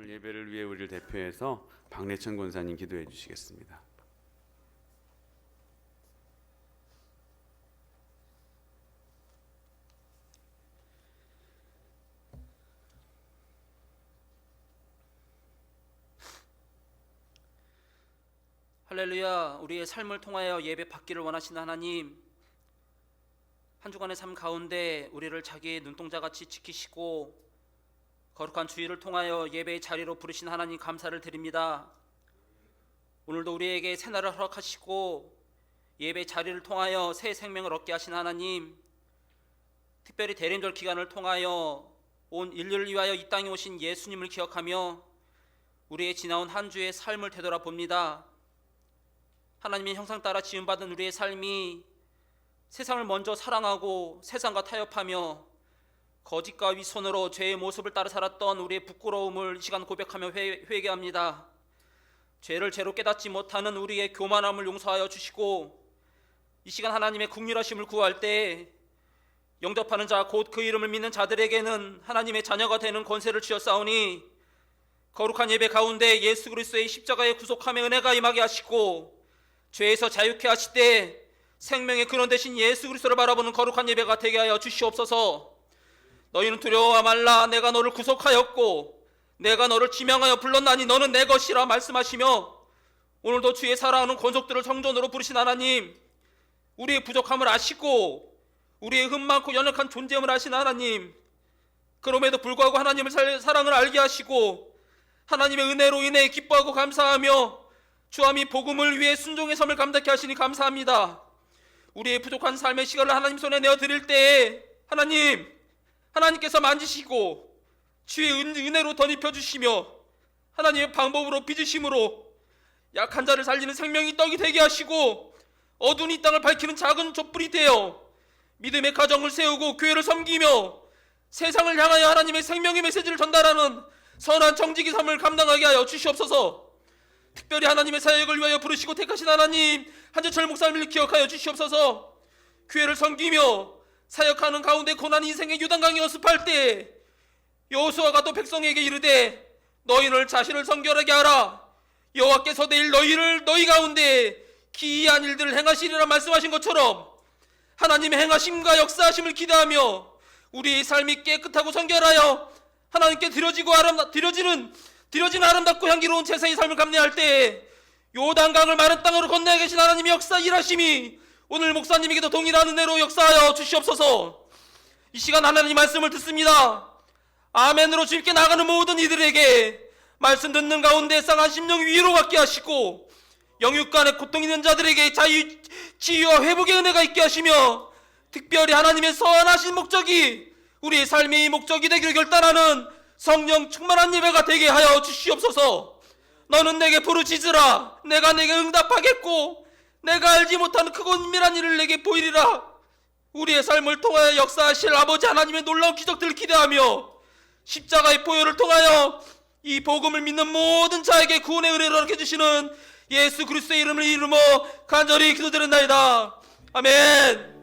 오늘 예배를 위해 우리를 대표해서 박래천 권사님 기도해 주시겠습니다. 할렐루야. 우리의 삶을 통하여 예배 받기를 원하시는 하나님. 한 주간의 삶 가운데 우리를 자기의 눈동자 같이 지키시고 거룩한 주의를 통하여 예배의 자리로 부르신 하나님 감사를 드립니다. 오늘도 우리에게 새날을 허락하시고 예배 자리를 통하여 새 생명을 얻게 하신 하나님. 특별히 대림절 기간을 통하여 온 인류를 위하여 이 땅에 오신 예수님을 기억하며 우리의 지나온 한 주의 삶을 되돌아봅니다. 하나님의 형상 따라 지음받은 우리의 삶이 세상을 먼저 사랑하고 세상과 타협하며 거짓과 위선으로 죄의 모습을 따라 살았던 우리의 부끄러움을 이 시간 고백하며 회, 회개합니다. 죄를 죄로 깨닫지 못하는 우리의 교만함을 용서하여 주시고 이 시간 하나님의 국률하심을 구할 때 영접하는 자 곧 그 이름을 믿는 자들에게는 하나님의 자녀가 되는 권세를 주셨사오니 거룩한 예배 가운데 예수 그리스도의 십자가의 구속함의 은혜가 임하게 하시고 죄에서 자유케 하시되 생명의 근원 되신 예수 그리스도를 바라보는 거룩한 예배가 되게 하여 주시옵소서. 너희는 두려워 말라 내가 너를 구속하였고 내가 너를 지명하여 불렀나니 너는 내 것이라 말씀하시며 오늘도 주의 사랑하는 권속들을 성전으로 부르신 하나님 우리의 부족함을 아시고 우리의 흠 많고 연약한 존재임을 아신 하나님 그럼에도 불구하고 하나님의 살- 사랑을 알게 하시고 하나님의 은혜로 인해 기뻐하고 감사하며 주함이 복음을 위해 순종의 섬을 감당케 하시니 감사합니다. 우리의 부족한 삶의 시간을 하나님 손에 내어 드릴 때에 하나님 하나님께서 만지시고 주의 은, 은혜로 덧입혀 주시며 하나님의 방법으로 빚으심으로 약한 자를 살리는 생명이 떡이 되게 하시고 어두운 이 땅을 밝히는 작은 촛불이 되어 믿음의 가정을 세우고 교회를 섬기며 세상을 향하여 하나님의 생명의 메시지를 전달하는 선한 정직의 삶을 감당하게 하여 주시옵소서. 특별히 하나님의 사역을 위하여 부르시고 택하신 하나님 한재철 목사님을 기억하여 주시옵소서. 교회를 섬기며 사역하는 가운데 고난 인생의 유단강에 어습할 때 여호수아가 또 백성에게 이르되 너희를 자신을 성결하게 하라. 여호와께서 내일 너희를 너희 가운데 기이한 일들을 행하시리라 말씀하신 것처럼 하나님의 행하심과 역사하심을 기대하며 우리의 삶이 깨끗하고 성결하여 하나님께 드려지고 아름다 드려지는 드려지는 아름답고 향기로운 제사의 삶을 감내할 때 요단강을 마른 땅으로 건너야 계신 하나님의 역사 일하심이 오늘 목사님에게도 동일한 은혜로 역사하여 주시옵소서. 이 시간 하나님 말씀을 듣습니다. 아멘으로 주님께 나가는 모든 이들에게 말씀 듣는 가운데 쌍한 심령 위로 갖게 하시고 영육간에 고통 있는 자들에게 자유, 치유와 회복의 은혜가 있게 하시며 특별히 하나님의 선하신 목적이 우리의 삶의 이 목적이 되기를 결단하는 성령 충만한 예배가 되게 하여 주시옵소서 너는 내게 부르짖으라 내가 내게 응답하겠고 내가 알지 못하는 크고 은밀한 일을 내게 보이리라 우리의 삶을 통하여 역사하실 아버지 하나님의 놀라운 기적들을 기대하며 십자가의 보혈을 통하여 이 복음을 믿는 모든 자에게 구원의 은혜를 허락해 주시는 예수 그리스도의 이름을 이루며 간절히 기도드렸나이다. 아멘.